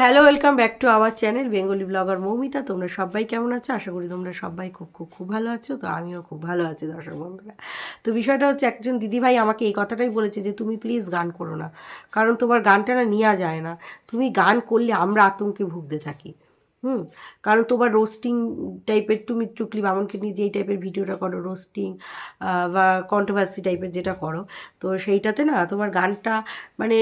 Hello, welcome back to our channel Bengali blogger Moumita. তোমরা সবাই কেমন আছো? আশা করি তোমরা সবাই খুব খুব খুব ভালো আছো। তো আমিও খুব ভালো আছি দর্শক বন্ধুরা। তো বিষয়টা হচ্ছে একজন দিদিভাই আমাকে এই কথাটাই বলেছে যে, তুমি প্লিজ গান করো না। কারণ তোমার গানটা না নেওয়া যায় না। তুমি গান করলে আমরা আতঙ্কে ভুগতে থাকি। হুম? কারণ তোমার রোস্টিং টাইপের তুমি টুকলি বামনকে নিয়ে যেই টাইপের ভিডিওটা করো রোস্টিং বা কন্ট্রোভার্সি টাইপের যেটা করো, তো সেইটাতে না তোমার গানটা মানে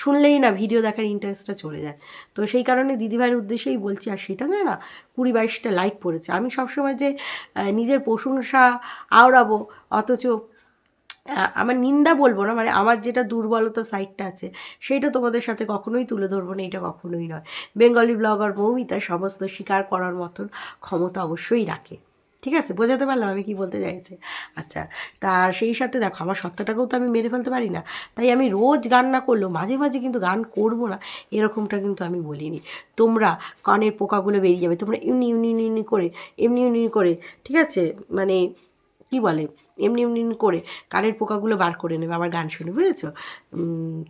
শুনলেই না ভিডিও দেখার ইন্টারেস্টটা চলে যায়। তো সেই কারণে দিদিভাইয়ের উদ্দেশ্যেই বলছি, আর সেটা না না, কুড়ি বাইশটা লাইক পড়েছে। আমি সবসময় যে নিজের প্রশংসা আওড়াবো, অথচ আমার নিন্দা বলব না মানে আমার যেটা দুর্বলতা সাইডটা আছে সেইটা তোমাদের সাথে কখনোই তুলে ধরবো না, এটা কখনোই নয়। বেঙ্গলি ব্লগার মৌমিতা, সমস্ত স্বীকার করার মতন ক্ষমতা অবশ্যই রাখে। ঠিক আছে? বোঝাতে পারলাম আমি কি বলতে চাইছি। আচ্ছা তা সেই সাথে দেখো, আমার সত্তাটাকেও তো আমি মেরে ফেলতে পারি না। তাই আমি রোজ গান না করলেও মাঝে মাঝে কিন্তু গান করব না, এরকমটা কিন্তু আমি বলিনি। তোমরা কানের পোকাগুলো বেরিয়ে যাবে, তোমরা ইউনি ইউনি এমনি করে, এমনি ইউনি করে, ঠিক আছে? মানে কি বলে? এমনি এমনি করে কানের পোকাগুলো বার করে নেবে, আমার গান শুনে, বুঝেছ?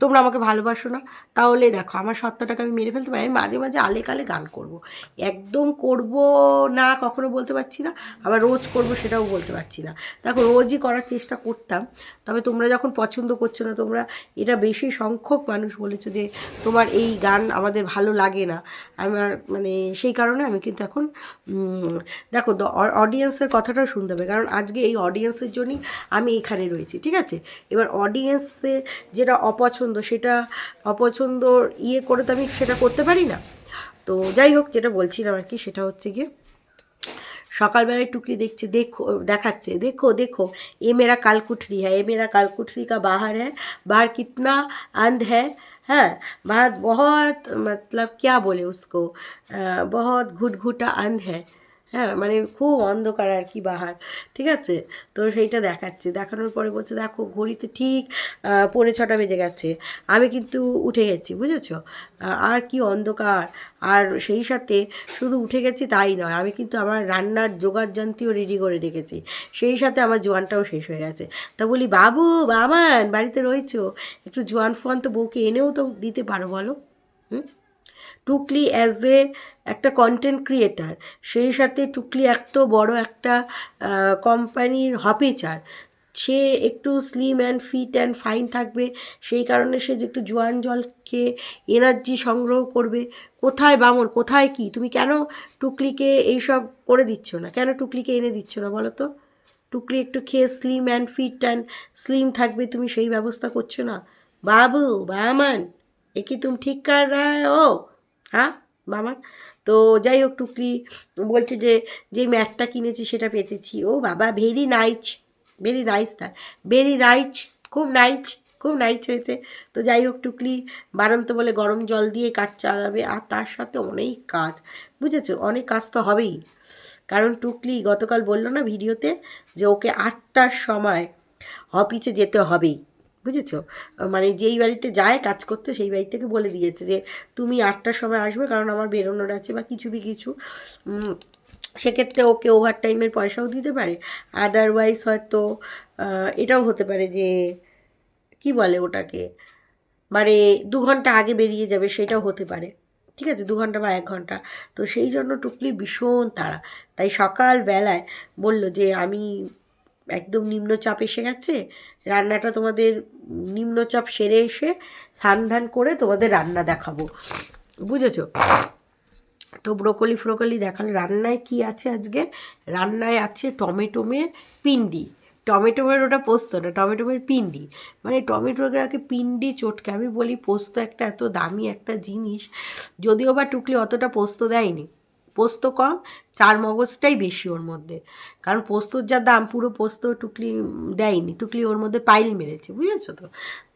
তোমরা আমাকে ভালোবাসো না। তাহলে দেখো, আমার সত্তাটাকে আমি মেরে ফেলতে পারি, আমি মাঝে মাঝে আলে কালে গান করব। একদম করব না, কখনো বলতে পারছি না, আবার রোজ করব সেটাও বলতে পারছি না। দেখো, রোজই করার চেষ্টা করতাম, তবে তোমরা যখন পছন্দ করছ না, তোমরা এটা বেশি সংখ্যক মানুষ বলেছ যে, তোমার এই গান আমাদের ভালো লাগে না। আমার মানে সেই কারণে আমি কিন্তু এখন দেখো অডিয়েন্সের কথাটাও শুনতে হবে, কারণ আজকে এই অডিয়েন্সের জন্যই আমি এখানে রয়েছি ঠিক আছে এবার অডিয়েন্সে যেটা অপছন্দ সেটা অপছন্দ ইয়ে করে তো আমি সেটা করতে পারি না তো যাই হোক যেটা বলছিলাম আর কি সেটা হচ্ছে গিয়ে সকালবেলায় টুকলি দেখছে দেখো দেখাচ্ছে দেখো देखो ये मेरा कालकुठरी है ये मेरा कालकुठरी का बाहर है बाहर कितना अंध है हाँ बाहर बहुत मतलब क्या बोले उसको अ, बहुत घुटघुटा अंध है হ্যাঁ মানে খুব অন্ধকার আর কি বাহার, ঠিক আছে? তো সেইটা দেখাচ্ছে। দেখানোর পরে বলছে, দেখো, ঘড়িতে ঠিক পৌনে ছটা বেজে গেছে। আমি কিন্তু উঠে গেছি, বুঝেছ? আর কি অন্ধকার। আর সেই সাথে শুধু উঠে গেছি তাই নয়, আমি কিন্তু আমার রান্নার জোগাড় যন্ত্রীও রেডি করে রেখেছি। সেই সাথে আমার জোয়ানটাও শেষ হয়ে গেছে। তা বলি, বাবু, বাবান, বাড়িতে রয়েছো? একটু জোয়ান ফোয়ান তো বউকে এনেও তো দিতে পারো, বলো। হুম? টুকলি অ্যাজ এ একটা কন্টেন্ট ক্রিয়েটার সেই সাথে টুকলি এত বড় একটা কোম্পানির হপিচার সে একটু slim and fit and fine থাকবে, সেই কারণে সে একটু জোয়ান জল খেয়ে এনার্জি সংগ্রহ করবে, কোথায় বামন, কোথায় কি? তুমি কেন টুকলিকে এইসব করে দিচ্ছ না? কেন টুকলিকে এনে দিচ্ছ না বলো তো? টুকলি একটু খেয়ে slim and fit and slim থাকবে, তুমি সেই ব্যবস্থা করছ না? বাবু, বামান, এ কি তুমি ঠিক কার রা, ও! হ্যাঁ মামার তো যাই হোক টুকলি বলছে যে যে ম্যাটটা কিনেছি সেটা পেতেছি। ও বাবা ভেরি নাইচ ভেরি নাইস তা। ভেরি নাইচ খুব নাইচ খুব নাইচ হয়েছে। তো যাই হোক টুকলি বারান্ত বলে গরম জল দিয়ে কাজ চালাবে। আর তার সাথে অনেক কাজ, বুঝেছ? অনেক কাজ তো হবেই। কারণ টুকলি গতকাল বলল না ভিডিওতে যে, ওকে আটটার সময় অফিসে যেতে হবেই। বুঝেছ? মানে যেই বাড়িতে যায় কাজ করতে সেই বাড়ি থেকে বলে দিয়েছে যে, তুমি আটটার সময় আসবে কারণ আমার বেরোনোর আছে বা কিছু বি কিছু। সেক্ষেত্রে ওকে ওভার টাইমের পয়সাও দিতে পারে। আদারওয়াইজ হয়তো এটাও হতে পারে যে, কি বলে ওটাকে? মানে দু ঘণ্টা আগে বেরিয়ে যাবে সেটাও হতে পারে। ঠিক আছে? দু ঘণ্টা বা এক ঘণ্টা। তো সেই জন্য টুকলির ভীষণ তাড়া। তাই সকালবেলায় বলল যে, আমি একদম নিম্নচাপ এসে গেছে। রান্নাটা তোমাদের নিম্নচাপ সেরে এসে স্নান ধান করে তোমাদের রান্না দেখাবো। বুঝেছ? তো ব্রোকলি ফ্রোকলি দেখালে রান্নায় কি আছে আজকে? রান্নায় আছে টমেটোমের পিন্ডি। টমেটোমের ওটা পোস্ত না টমেটোমের পিন্ডি। মানে টমেটোটাকে পিন্ডি চটকে। আমি বলি পোস্ত একটা এত দামি একটা জিনিস, যদিও বা টুকলি অতটা পোস্ত দেয়নি। পোস্ত কম, চার মগজটাই বেশি ওর মধ্যে। কারণ পোস্তর যা দাম, পুরো পোস্ত টুকলি দেয়নি, টুকলি ওর মধ্যে পাইল মেরেছে, বুঝেছ তো?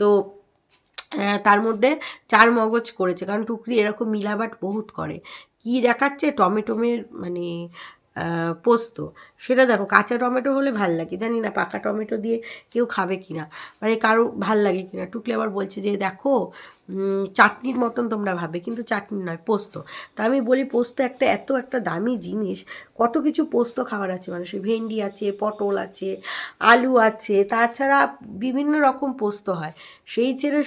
তো তার মধ্যে চার মগজ করেছে, কারণ টুকরি এরকম মিলাবাট বহুত করে। কি দেখাচ্ছে, টমেটোমের মানে পোস্ত। সেটা দেখো, কাঁচা টমেটো হলে ভালো লাগে, জানি না পাকা টমেটো দিয়ে কেউ খাবে কি না মানে কারও ভালো লাগে কি না টুকলে আবার বলছে যে, দেখো চাটনির মতন তোমরা ভাবে কিন্তু চাটনি নয়, পোস্ত। তা আমি বলি, পোস্ত একটা এত একটা দামি জিনিস, কত কিছু পোস্ত খাবার আছে মানুষের। ভেন্ডি আছে, পটল আছে, আলু আছে, তাছাড়া বিভিন্ন রকম পোস্ত হয়। সেই ছেড়ে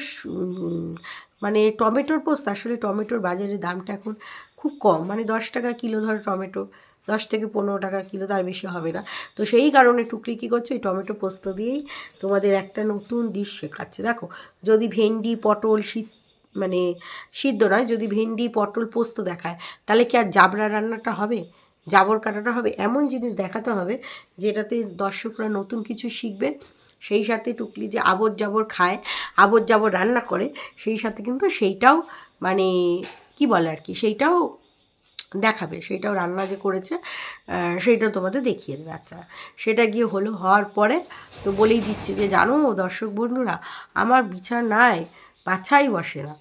মানে টমেটোর পোস্ত, আসলে টমেটোর বাজারে দামটা এখন খুব কম মানে দশ টাকা কিলো ধরো টমেটো। দশ থেকে পনেরো টাকা কিলো তার বেশি হবে না। তো সেই কারণে টুকরি কী করছে? ওই টমেটো পোস্ত দিয়েই তোমাদের একটা নতুন ডিশ শেখাচ্ছে। দেখো, যদি ভেন্ডি, পটল শীত মানে সিদ্ধ নয়, যদি ভেন্ডি, পটল পোস্ত দেখায়, তাহলে কি আর জাবরা রান্নাটা হবে? জাবর কাটাটা হবে? এমন জিনিস দেখাতে হবে যেটাতে দর্শকরা নতুন কিছু শিখবে। সেই সাথে টুকলি যে আবর জাবর খায়, আবর জাবর রান্না করে, সেই সাথে কিন্তু সেইটাও মানে কি বলে আর কি? সেইটাও দেখাবে, সেইটাও রান্না যে করেছে সেইটা তোমাদের দেখিয়ে দেবে। আচ্ছা সেটা গিয়ে হলো, হওয়ার পরে তো বলেই দিচ্ছে যে, জানো দর্শক বন্ধুরা, আমার বিছানায় বাছাই বসে না।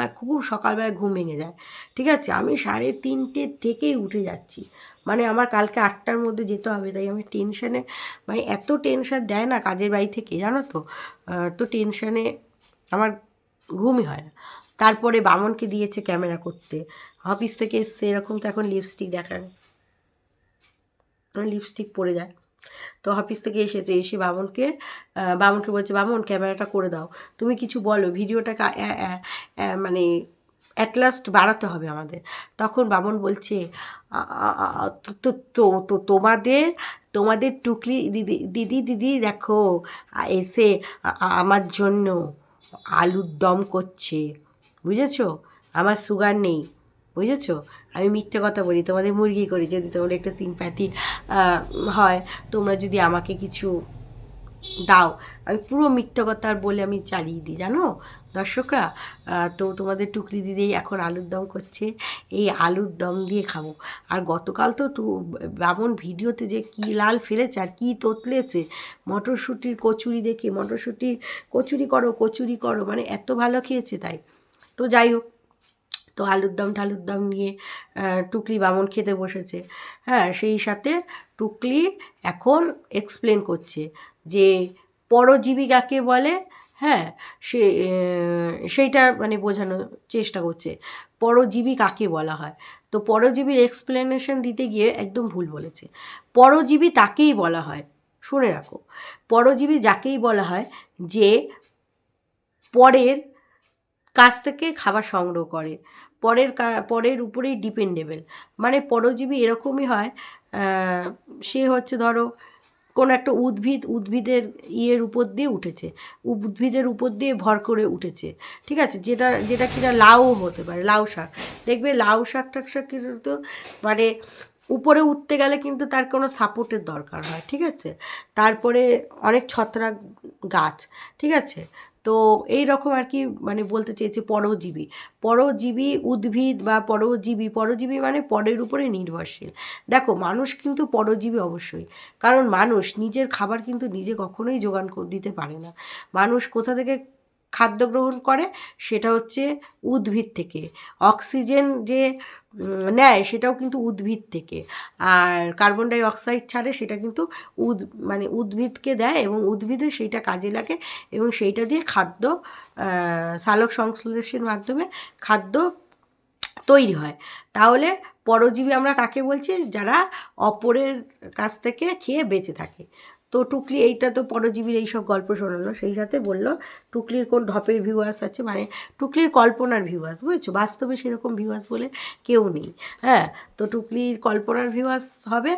আর খুব সকালবেলায় ঘুম ভেঙে যায়। ঠিক আছে, আমি সাড়ে তিনটে থেকেই উঠে যাচ্ছি। মানে আমার কালকে আটটার মধ্যে যেতে হবে, তাই আমি টেনশানে মানে এত টেনশন দেয় না কাজের বাড়ি থেকে, জানো তো? তো টেনশানে আমার ঘুমই হয় না। তারপরে বামনকে দিয়েছে ক্যামেরা করতে। অফিস থেকে এসছে, এরকম তো এখন লিপস্টিক দেখায়। লিপস্টিক পরে যায়। তো অফিস থেকে এসেছে, এসে বামনকে বামনকে বলছে, বামন, ক্যামেরাটা করে দাও। তুমি কিছু বলো, ভিডিওটা মানে অ্যাট লাস্ট বাড়াতে হবে আমাদের। তখন বামন বলছে তো- তো তো তোমাদের তোমাদের টুকলি দিদি দিদি দিদি দেখো এসে আমার জন্য আলুর দম করছে। বুঝেছ? আমার সুগার নেই, বুঝেছ? আমি মিথ্যে কথা বলি, তোমাদের মুরগি করি, যদি তোমাদের একটু সিম্প্যাথি হয়, তোমরা যদি আমাকে কিছু দাও। আমি পুরো মিথ্যে কথা বলে আমি চালিয়ে দিই, জানো? দর্শকরা তো তোমাদের টুকরি দিদি এখন আলুর দম করছে, এই আলুর দম দিয়ে খাব। আর গতকাল তো বামন ভিডিওতে যে কী লাল ফেলেছে আর কী তোতলেছে, মটরশুঁটির কচুরি দেখে, মটরশুঁটির কচুরি করো কচুরি করো মানে এত ভালো খেয়েছে তাই। তো যাই হোক, তো আলুর দম টালুর দম নিয়ে টুকলি বামন খেতে বসেছে। হ্যাঁ সেই সাথে টুকলি এখন এক্সপ্লেন করছে যে পরজীবী কাকে বলে হ্যাঁ সে সেইটা মানে বোঝানোর চেষ্টা করছে। পরজীবী কাকে বলা হয়? তো পরজীবীর এক্সপ্লেনেশন দিতে গিয়ে একদম ভুল বলেছে। পরজীবী তাকেই বলা হয়, শুনে রাখো। পরজীবী যাকেই বলা হয় যে পরের কাছ থেকে খাবার সংগ্রহ করে। পরের পরের উপরেই ডিপেন্ডেবল মানে পরজীবী এরকমই হয় সে হচ্ছে ধরো কোনো একটা উদ্ভিদ, উদ্ভিদের ইয়ের উপর দিয়ে উঠেছে। উদ্ভিদের উপর দিয়ে ভর করে উঠেছে। ঠিক আছে? যেটা যেটা কিনা লাউ হতে পারে, লাউ শাক। দেখবে লাউ শাক টাক শাক কিন্তু মানে উপরে উঠতে গেলে কিন্তু তার কোনো সাপোর্টের দরকার হয়। ঠিক আছে? তারপরে অনেক ছত্রাক গাছ। ঠিক আছে? তো এই রকম আর কি মানে বলতে চেয়েছে পরজীবী। পরজীবী উদ্ভিদ বা পরজীবী পরজীবী মানে পরের উপরে নির্ভরশীল। দেখো, মানুষ কিন্তু পরজীবী অবশ্যই। কারণ মানুষ নিজের খাবার কিন্তু নিজে কখনোই যোগান দিতে পারে না। মানুষ কোথা থেকে খাদ্য গ্রহণ করে, সেটা হচ্ছে উদ্ভিদ থেকে। অক্সিজেন যে নেয়, সেটাও কিন্তু উদ্ভিদ থেকে। আর কার্বন ডাই অক্সাইড ছাড়ে, সেটা কিন্তু উদ মানে উদ্ভিদকে দেয় এবং উদ্ভিদে সেইটা কাজে লাগে এবং সেইটা দিয়ে খাদ্য সালোক সংশ্লেষের মাধ্যমে খাদ্য তৈরি হয়। তাহলে পরজীবী আমরা কাকে বলছি? যারা অপরের কাছ থেকে খেয়ে বেঁচে থাকে। তো টুকলি এইটা তো পরজীবীর এইসব গল্প শোনালো। সেই সাথে বলল, টুকলির কোন ঢপের ভিউয়ার্স আছে? মানে টুকলির কল্পনার ভিউয়ার্স বুঝেছ? বাস্তবে সেরকম ভিউয়ার্স বলে কেউ নেই। হ্যাঁ তো টুকলির কল্পনার ভিউয়ার্স হবে।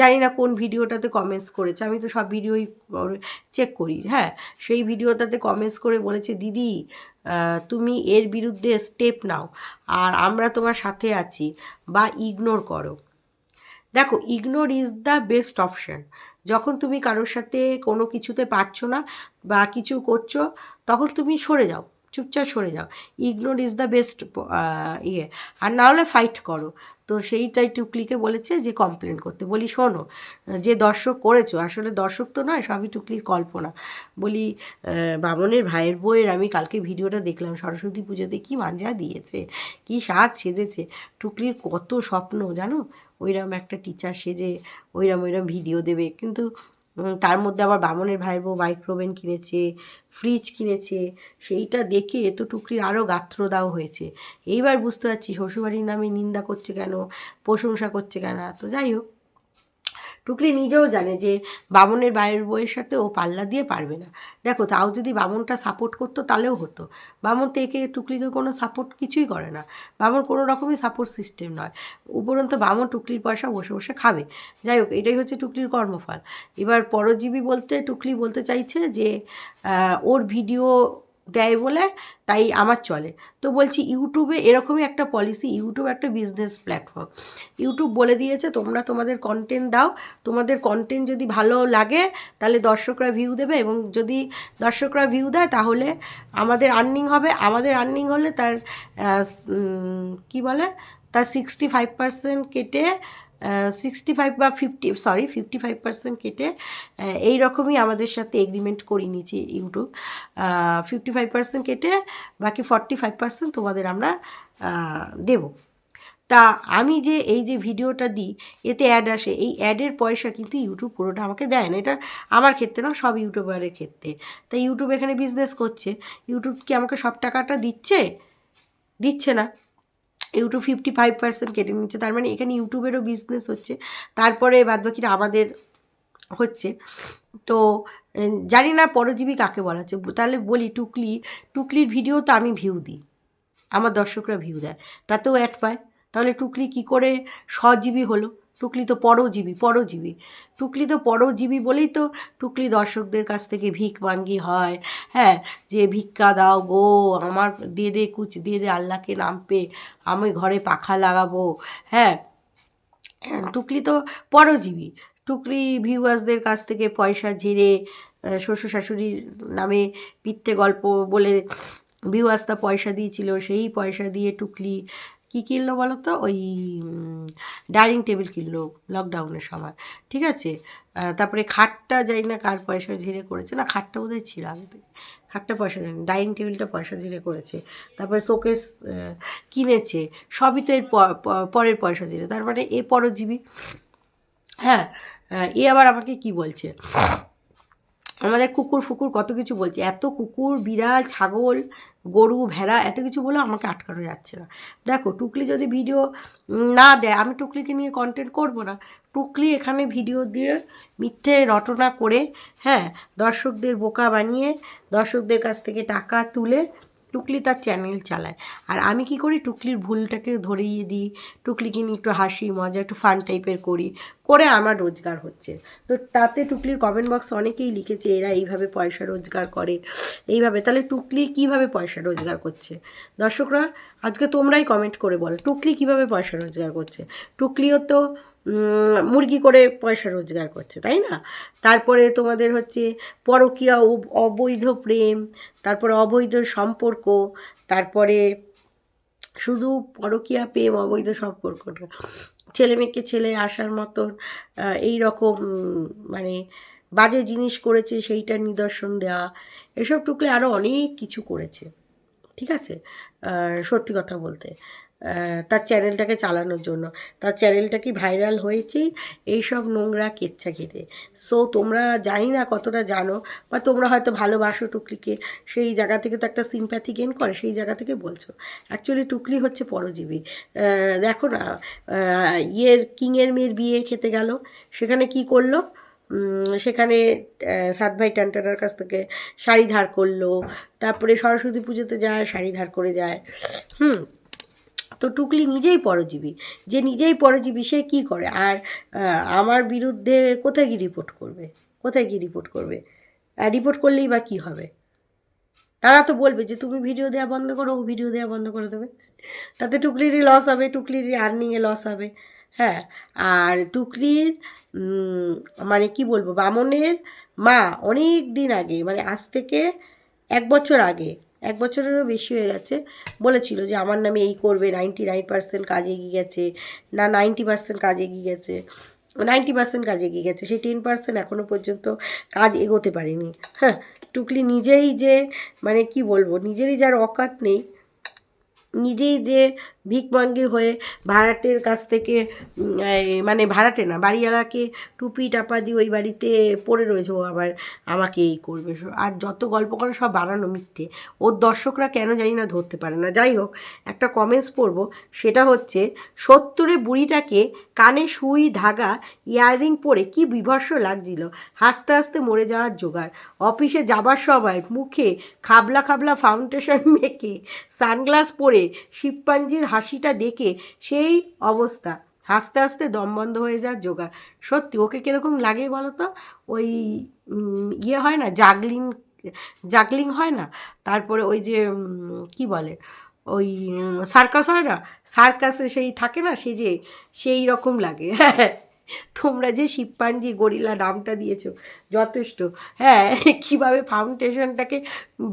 জানি না কোন ভিডিওটাতে কমেন্টস করেছে। আমি তো সব ভিডিওই চেক করি। হ্যাঁ সেই ভিডিওটাতে কমেন্টস করে বলেছে, দিদি তুমি এর বিরুদ্ধে স্টেপ নাও। আর আমরা তোমার সাথে আছি। বা ইগনোর করো। দেখো ignore is the best option যখন তুমি কারোর সাথে কোনো কিছুতে পারছ না বা কিছু করছ, তখন তুমি সরে যাও, চুপচাপ সরে যাও। ইগনোর ইজ দ্য বেস্ট ইয়ে। আর না হলে ফাইট করো। তো সেইটাই টুকলিকে বলেছে যে কমপ্লেন করতে। বলি, শোনো, যে দর্শক করেছ, আসলে দর্শক তো নয়, সবই টুকলির কল্পনা। বলি বামনের ভাইয়ের বইয়ের আমি কালকে ভিডিওটা দেখলাম, সরস্বতী পুজোতে কি মাঞ্জা দিয়েছে, কি সাজ সেজেছে। টুকলির কত স্বপ্ন, জানো? ওইরকম একটা টিচার সেজে ওইরকম ওইরম ভিডিও দেবে। কিন্তু তার মধ্যে আবার বামনের ভাই বউ মাইক্রোওভেন কিনেছে ফ্রিজ কিনেছে, সেইটা দেখে এত টুকরির আরও গাত্রদাও হয়েছে। এইবার বুঝতে পারছি শ্বশুরবাড়ির নামে নিন্দা করছে কেন, প্রশংসা করছে কেন? তো যাই হোক। টুকলি নিজেও জানে যে বামনের বাইরের বইয়ের সাথে ও পাল্লা দিয়ে পারবে না। দেখো, তাও যদি বামনটা সাপোর্ট করতো, তাহলেও হতো। বামন তো একে টুকলিকে কোনো সাপোর্ট কিছুই করে না। বামন কোনো রকমই সাপোর্ট সিস্টেম নয়। উপরন্ত বামন টুকলির পয়সা বসে বসে খাবে। যাই হোক, এটাই হচ্ছে টুকলির কর্মফল। এবার পরজীবী বলতে, টুকলি বলতে চাইছে যে ওর ভিডিও দেয় বলে তাই আমার চলে। তো বলছি ইউটিউবে এরকমই একটা পলিসি ইউটিউব একটা বিজনেস প্ল্যাটফর্ম ইউটিউব বলে দিয়েছে, তোমরা তোমাদের কন্টেন্ট দাও। তোমাদের কন্টেন্ট যদি ভালো লাগে, তাহলে দর্শকরা ভিউ দেবে এবং যদি দর্শকরা ভিউ দেয়, তাহলে আমাদের আর্নিং হবে। আমাদের আর্নিং হলে তার কি বলে? তার সিক্সটি ফাইভ পার্সেন্ট কেটে সিক্সটি ফাইভ বা fifty sorry fifty five percent কেটে এই রকমই আমাদের সাথে এগ্রিমেন্ট করে নিয়েছি ইউটিউব। ফিফটি ফাইভ পার্সেন্ট কেটে, বাকি ফর্টি ফাইভ পার্সেন্ট তোমাদের আমরা দেবো। তা আমি যে এই যে ভিডিওটা দিই, এতে অ্যাড আসে, এই অ্যাডের পয়সা কিন্তু ইউটিউব পুরোটা আমাকে দেয় না। এটা আমার ক্ষেত্রে না, সব ইউটিউবারের ক্ষেত্রে। তাই ইউটিউব এখানে বিজনেস করছে, ইউটিউব কি আমাকে সব টাকাটা দিচ্ছে? দিচ্ছে না। ইউটিউব ফিফটি ফাইভ পার্সেন্ট কেটে নিচ্ছে। তার মানে এখানে ইউটিউবেরও বিজনেস হচ্ছে। তারপরে বাদবাকিটা আমাদের হচ্ছে। তো জানি না পরজীবী কাকে বলা হচ্ছে। তাহলে বলি টুকলি, টুকলির ভিডিও তো আমি ভিউ দিই। আমার দর্শকরা ভিউ দেয়। তাতেও অ্যাড পায়। তাহলে টুকলি কি করে সজীবী হলো? টুকলি তো পরজীবী পরজীবী। টুকলি তো পরজীবী বলেই তো টুকলি দর্শকদের কাছ থেকে ভিক মাঙ্গি হয়। হ্যাঁ যে ভিক্ষা দাও গো, আমার দিয়ে দে কুচ, দিয়ে দে আল্লাহকে নাম পে আমি ঘরে পাখা লাগাবো। হ্যাঁ টুকলি তো পরজীবী, টুকলি ভিউয়ার্সদের কাছ থেকে পয়সা ঝেড়ে শ্বশুর শাশুড়ির নামে মিথ্যে গল্প বলে ভিউয়ার্সটা পয়সা দিয়েছিল, সেই পয়সা দিয়ে টুকলি কী কিনলো বলো তো ওই ডাইনিং টেবিল কিনলো লকডাউনের সময়, ঠিক আছে? তারপরে খাটটা যাই না কার পয়সা ঝেড়ে করেছে, না খাটটা বোধহয় ছিল আগে থেকে, খাটটা পয়সা দেয়নি ডাইনিং টেবিলটা পয়সা ঝেড়ে করেছে, তারপরে শোকেস কিনেছে, সবই তো এর পরের পয়সা ঝেড়ে, তার মানে এ পরজীবী হ্যাঁ এ আবার আমাকে কি বলছে? আমাদের কুকুর ফুকুর কত কিছু বলছে। এত কুকুর, বিড়াল, ছাগল, গরু, ভেড়া, এত কিছু বলে আমাকে আটকানো যাচ্ছে না। দেখো, টুকলি যদি ভিডিও না দেয়, আমি টুকলিকে নিয়ে কন্টেন্ট করব না। টুকলি এখানে ভিডিও দিয়ে মিথ্যে রটনা করে হ্যাঁ দর্শকদের বোকা বানিয়ে, দর্শকদের কাছ থেকে টাকা তুলে টুকলি তার চ্যানেল চালায়। আর আমি কি করি? টুকলির ভুলটাকে ধরিয়ে দিই। টুকলিকে নিয়ে একটু হাসি, মজা, একটু ফান টাইপের করি। করে আমার রোজগার হচ্ছে। তো তাতে টুকলির কমেন্ট বক্স অনেকেই লিখেছে, এরা এইভাবে পয়সা রোজগার করে। এইভাবে। তাহলে টুকলি কীভাবে পয়সা রোজগার করছে? দর্শকরা, আজকে তোমরাই কমেন্ট করে বলো, টুকলি কীভাবে পয়সা রোজগার করছে? টুকলিও তো মুরগি করে পয়সা রোজগার করছে তাই না? তারপরে তোমাদের হচ্ছে পরকীয়া অব- অবৈধ প্রেম তারপরে অবৈধ সম্পর্ক তারপরে শুধু পরকীয়া প্রেম অবৈধ সম্পর্কটা ছেলে মেয়েকে ছেলে আসার আহ, এই রকম মানে বাজে জিনিস করেছে সেইটার নিদর্শন দেওয়া এসব টুকলে আরও অনেক কিছু করেছে। ঠিক আছে? সত্যি কথা বলতে। তার চ্যানেলটাকে চালানোর জন্য। তার চ্যানেলটা কি ভাইরাল হয়েছেই এইসব নোংরা কেচ্ছা ঘিরে সো তোমরা জানি না কতটা জানো, বা তোমরা হয়তো ভালোবাসো টুকলিকে। সেই জায়গা থেকে তো একটা সিম্প্যাথি গেন করে, সেই জায়গা থেকে বলছো। অ্যাকচুয়ালি টুকলি হচ্ছে পরজীবী। দেখো না ইয়ের, কিংয়ের মেয়ের বিয়ে খেতে গেল। সেখানে কি করল? সেখানে সাত ভাই টানটানার কাছ থেকে শাড়ি ধার করল। তারপরে সরস্বতী পুজোতে যায়, শাড়ি ধার করে যায়। হুম তো টুকলি নিজেই পরজীবী। যে নিজেই পরজীবী, সে কী করে? আর আমার বিরুদ্ধে কোথায় গিয়ে রিপোর্ট করবে? কোথায় গিয়ে রিপোর্ট করবে? রিপোর্ট করলেই বা কী হবে? তারা তো বলবে যে, তুমি ভিডিও দেওয়া বন্ধ করো, ও ভিডিও দেওয়া বন্ধ করে দেবে। তাতে টুকলিরই লস হবে, টুকলিরই আর্নিংয়ে লস হবে। হ্যাঁ আর টুকলির মানে কি বলব, বামনের মা অনেক দিন আগে মানে আজ থেকে এক বছর আগে এক বছরেরও বেশি হয়ে গেছে। বলেছিল যে, আমার নামে এই করবে নাইনটি নাইন পার্সেন্ট কাজ এগিয়ে গেছে। না নাইনটি পার্সেন্ট কাজ এগিয়ে গেছে। নাইনটি পার্সেন্ট কাজ এগিয়ে গেছে। সেই টেন পার্সেন্ট এখনও পর্যন্ত কাজ এগোতে পারিনি। হ্যাঁ টুকলি নিজেই যে মানে কি বলব, নিজেরই যার অকাত নেই নিজেই যে ভিকমাঙ্গি হয়ে ভাড়াটের কাছ থেকে মানে ভাড়াটে না, বাড়িওয়ালাকে টুপি টাপা দিয়ে ওই বাড়িতে পড়ে রয়েছে, ও আবার আমাকে এই করবে। আর যত গল্প করে সব বানানো মিথ্যে। ওর দর্শকরা কেন জানি না ধরতে পারে না। যাই হোক, একটা কমেন্টস পড়ব, সেটা হচ্ছে, সত্তরে বুড়িটাকে কানে সুই ধাগা ইয়াররিং পরে কি বিভৎস লাগছিল। হাসতে হাসতে মরে যাওয়ার জোগাড়। অফিসে যাবার সময় মুখে খাবলা খাবলা ফাউন্ডেশন মেখে সানগ্লাস পরে শিবপাঞ্জির হাসিটা দেখে সেই অবস্থা। হাসতে হাসতে দম বন্ধ হয়ে যাওয়ার জোগাড়। সত্যি, ওকে কীরকম লাগে বলো তো? ওই ইয়ে হয় না, জাগলিং জাগলিং হয় না? তারপরে ওই যে কি বলে? ওই সার্কাস হয় না? সার্কাসে সেই থাকে না সে যে, সেই রকম লাগে। তোমরা যে শিবপাঞ্জি গরিলা নামটা দিয়েছ, যথেষ্ট। হ্যাঁ কীভাবে ফাউন্ডেশনটাকে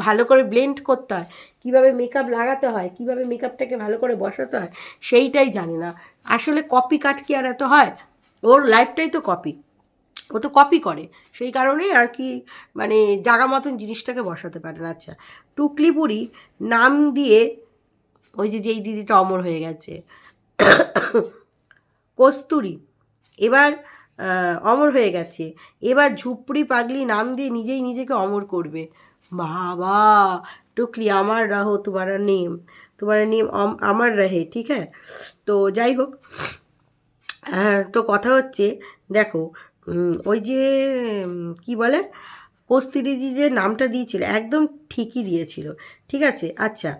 ভালো করে ব্লেন্ড করতে হয়, কীভাবে মেকআপ লাগাতে হয়, কীভাবে মেকআপটাকে ভালো করে বসাতে হয়, সেইটাই জানি না। আসলে কপি কাট কি আর এত হয়? ওর লাইফটাই তো কপি ও তো কপি করে। সেই কারণেই আর কি মানে জাগা মতন জিনিসটাকে বসাতে পারে না। আচ্ছা টুকলি বুড়ি নাম দিয়ে ওই যে, যেই দিদিটা অমর হয়ে গেছে, কস্তুরি। এবার অমর হয়ে গেছে। এবার ঝুপড়ি পাগলি নাম দিয়ে নিজেই নিজেকে অমর করবে। বাবা, টুকলি আমার রাহো, তোমার নেম। তোমার নেম আমার রহে, ঠিক হ্যাঁ তো যাই হোক তো কথা হচ্ছে, দেখো ওই যে কি বলে, কস্তিরিজি যে নামটা দিয়েছিল, একদম ঠিকই দিয়েছিল। ঠিক আছে? আচ্ছা।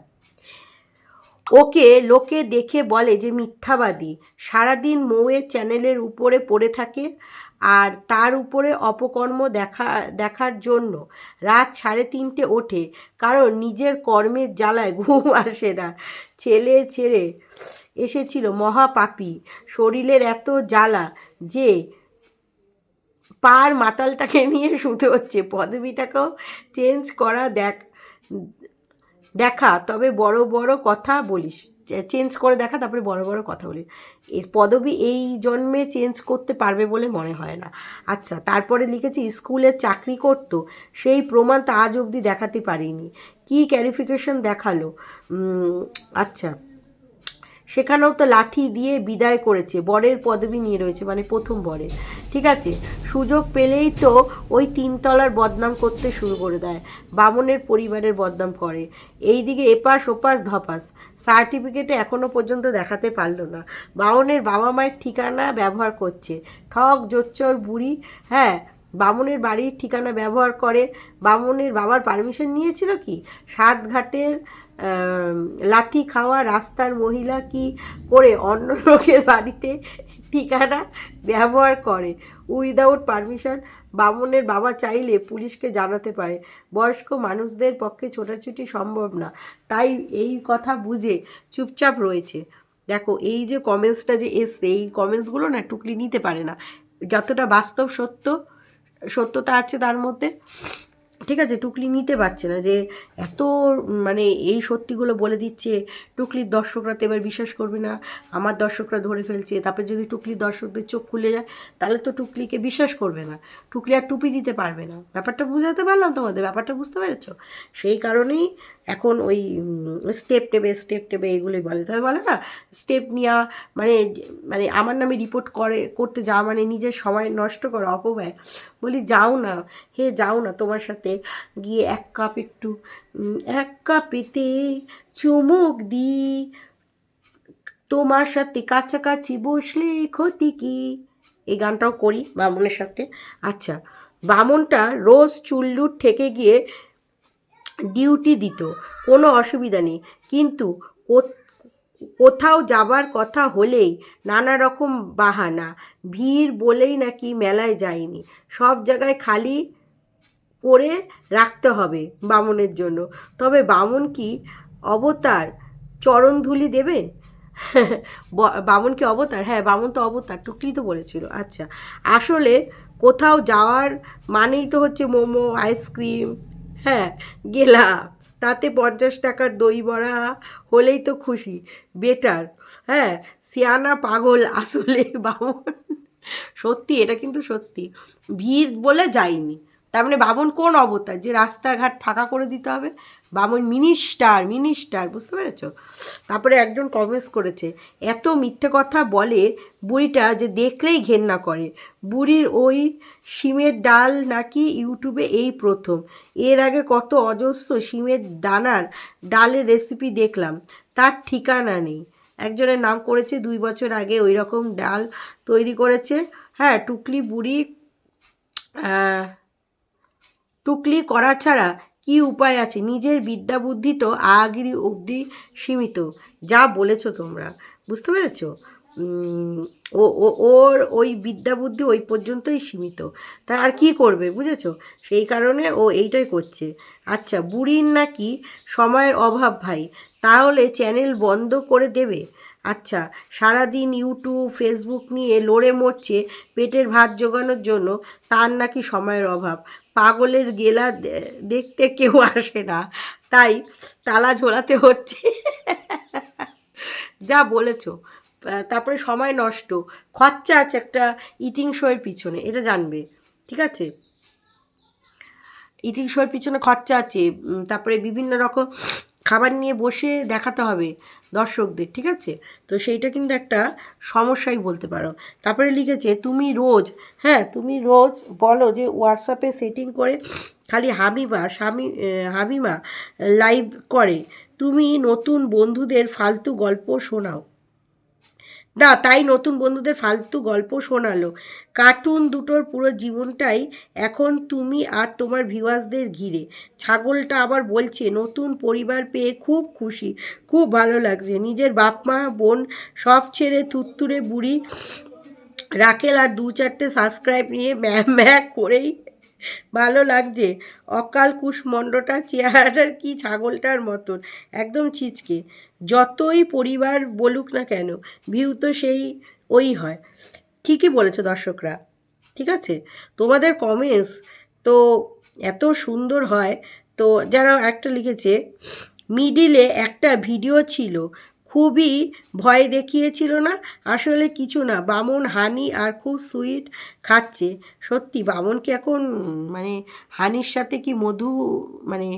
ওকে লোকে দেখে বলে যে মিথ্যাবাদী। সারাদিন মৌয়ের চ্যানেলের উপরে পড়ে থাকে আর তার উপরে অপকর্ম দেখা, দেখার জন্য রাত সাড়ে তিনটে ওঠে। কারণ নিজের কর্মের জ্বালায় ঘুম আসে না। ছেলে ছেড়ে এসেছিল মহাপাপি। শরীরের এত জ্বালা যে পার মাতালটাকে নিয়ে শুতে হচ্ছে। পদবিটাকেও চেঞ্জ করা দেখ দেখা, তবে বড় বড় কথা বলিস। চেঞ্জ করে দেখা, তারপরে বড় বড় কথা বলিস। এই পদবি এই জন্মে চেঞ্জ করতে পারবে বলে মনে হয় না। আচ্ছা তারপরে লিখেছি, স্কুলে চাকরি করতো, সেই প্রমাণ তা আজ অবধি দেখাতে পারিনি। কি ক্যারিফিকেশন দেখাল? আচ্ছা। সেখানেও তো লাঠি দিয়ে বিদায় করেছে, বরের পদবি নিয়ে রয়েছে মানে প্রথম বরের ঠিক আছে? সুযোগ পেলেই তো ওই তিনতলার বদনাম করতে শুরু করে দেয়, বামনের পরিবারের বদনাম করে। এইদিকে এপাশ ওপাশ ধপাস, সার্টিফিকেটে এখনও পর্যন্ত দেখাতে পারল না। বামনের বাবা মায়ের ঠিকানা ব্যবহার করছে। ঠক, জোচ্চর, বুড়ি হ্যাঁ বামুনের বাড়ির ঠিকানা ব্যবহার করে। বামুনের বাবার পারমিশন নিয়েছিল কি? সাতঘাটের আম, লাঠি খাওয়া রাস্তার মহিলা কি করে অন্য লোকের বাড়িতে ঠিকানা ব্যবহার করে? উইদাউট পারমিশন বামনের বাবা চাইলে পুলিশকে জানাতে পারে। বয়স্ক মানুষদের পক্ষে ছোটাছুটি সম্ভব না। তাই এই কথা বুঝে চুপচাপ রয়েছে। দেখো এই যে কমেন্টসটা যে এসছে এই কমেন্টসগুলো না টুকলি নিতে পারে না। যতটা বাস্তব সত্য সত্যতা আছে তার মধ্যে। ঠিক আছে, টুকলি নিতে পারছে না যে এত মানে এই সত্যিগুলো বলে দিচ্ছে, টুকলির দর্শকরা তো এবার বিশ্বাস করবে না, আমার দর্শকরা ধরে ফেলছে, তারপরে যদি টুকলির দর্শকদের চোখ খুলে যায়, তাহলে তো টুকলিকে বিশ্বাস করবে না, টুকলি আর টুপি দিতে পারবে না, ব্যাপারটা বুঝাতে পারলাম তোমাদের, ব্যাপারটা বুঝতে পেরেছ? সেই কারণেই এখন ওই স্টেপ টেপে স্টেপ টেপে এগুলোই বলে, তবে বলে না স্টেপ নেওয়া মানে মানে আমার নামে রিপোর্ট করে, করতে যাওয়া মানে নিজের সময় নষ্ট করা, অপব্যয়, বলি যাও না, হে যাও না তোমার সাথে গিয়ে এক কাপ একটু এক কাপেতে চুমুক দি তোমার সাথে কাছাকাছি বসলে ক্ষতি কি? এই গানটাও করি বামনের সাথে। আচ্ছা বামনটা রোজ চুল্লুর থেকে গিয়ে ডিউটি দিত, কোনো অসুবিধা নেই। কিন্তু কোথাও যাবার কথা হলেই নানা রকম বাহানা, ভিড় বলেই নাকি মেলায় যায়নি সব জায়গায় খালি করে রাখতে হবে বামনের জন্য। তবে বামন কি অবতার? চরণধুলি দেবেন? বামন কি অবতার? হ্যাঁ বামন তো অবতার টুকলি তো বলেছিল। আচ্ছা আসলে কোথাও যাওয়ার মানেই তো হচ্ছে মোমো, আইসক্রিম হ্যাঁ গেলাম তাতে পঞ্চাশ টাকার দই বড়া হলেই তো খুশি। বেটার হ্যাঁ সিয়ানা পাগল আসলে বামন। সত্যি, এটা কিন্তু সত্যি। ভিড় বলে যায়নি। তার মানে বামন কোন অবতার? যে রাস্তাঘাট ফাঁকা করে দিতে হবে। বামন মিনিস্টার মিনিস্টার, বুঝতে পেরেছ? তারপরে একজন কমেন্টস করেছে, এত মিথ্যে কথা বলে বুড়িটা যে দেখলেই ঘেন্না করে। বুড়ির ওই শিমের ডাল নাকি ইউটিউবে এই প্রথম। এর আগে কত অজস্র শিমের দানার ডালের রেসিপি দেখলাম। তার ঠিকানা নেই। একজনের নাম করেছে, দুই বছর আগে ওই রকম ডাল তৈরি করেছে। হ্যাঁ টুকলি বুড়ি টুকলি করা ছাড়া কি উপায় আছে? নিজের বিদ্যা বুদ্ধি তো আগিরি অবধি সীমিত, যা বলেছ তোমরা। বুঝতে পেরেছ? ও- ওর ওই বিদ্যা বুদ্ধি ওই পর্যন্তই সীমিত। তা আর কি করবে, বুঝেছ? সেই কারণে ও এইটাই করছে। আচ্ছা বুড়ির নাকি সময়ের অভাব ভাই। তাহলে চ্যানেল বন্ধ করে দেবে? আচ্ছা সারাদিন ইউটিউব, ফেসবুক নিয়ে লড়ে মরছে পেটের ভাত জোগানোর জন্য, তার নাকি সময়ের অভাব। পাগলের গেলা দেখতে কেউ আসে না। তাই তালা ঝোলাতে হচ্ছে। যা বলেছ। তারপরে সময় নষ্ট। খরচা আছে একটা ইটিং শোয়ের পিছনে, এটা জানবে। ঠিক আছে? ইটিং শোয়ের পিছনে খরচা আছে। তারপরে বিভিন্ন রকম খাবার নিয়ে বসে দেখাতে হবে দর্শকদের, ঠিক আছে? তো সেইটা কিন্তু একটা সমস্যাই বলতে পারো। তারপরে লিখেছে, তুমি রোজ হ্যাঁ তুমি রোজ বলো যে হোয়াটসঅ্যাপে সেটিং করে খালি হাবিবা, স্বামী হাবিমা লাইভ করে। তুমি নতুন বন্ধুদের ফালতু গল্প শোনাও। না, তাই নতুন বন্ধুদের ফালতু গল্প শোনালো। কার্টুন দুটোর পুরো জীবনটাই এখন তুমি আর তোমার ভিউয়ার্সদের ঘিরে। ছাগলটা আবার বলছে, নতুন পরিবার পেয়ে খুব খুশি, খুব ভালো লাগছে। নিজের বাপ, মা, বোন সব ছেড়ে থুত্তুরে বুড়ি রাকেল আর দু চারটে সাবস্ক্রাইব নিয়ে ম্যাম ম্যাক করেই ভালো লাগছে। অকাল কুশমণ্ডটা চেহারাটার কি ছাগলটার মতন। একদম ছিচকে। যতই পরিবার বলুক না কেন, ভিউ তো সেই ওই হয়। ঠিকই বলেছ দর্শকরা, ঠিক আছে? তোমাদের কমেন্টস তো এত সুন্দর হয়। তো যারা একটা লিখেছে মিডিলে একটা ভিডিও ছিল খুবই ভয় দেখিয়েছিল না? আসলে কিছু না, বামন হানি আর খুব সুইট খাচ্ছে। সত্যি বামন কি এখন মানে হানির সাথে কি মধু মানে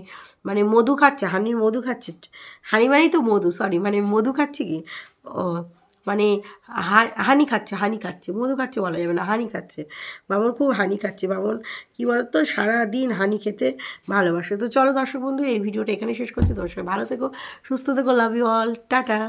মানে মধু খাচ্ছে? হানির মধু খাচ্ছে? হানি মানেই তো মধু সরি মানে মধু খাচ্ছে কি? ও মানে হানি খাচ্ছে হানি খাচ্ছে, মধু খাচ্ছে বলা যাবে না হানি খাচ্ছে। বামন খুব হানি খাচ্ছে, বামন কী বলতো? সারাদিন হানি খেতে ভালোবাসে। তো চলো দর্শক বন্ধু, এই ভিডিওটা এখানে শেষ করছি। দর্শক ভালো থেকো, সুস্থ থেকো লাভ ইউ অল টাটা।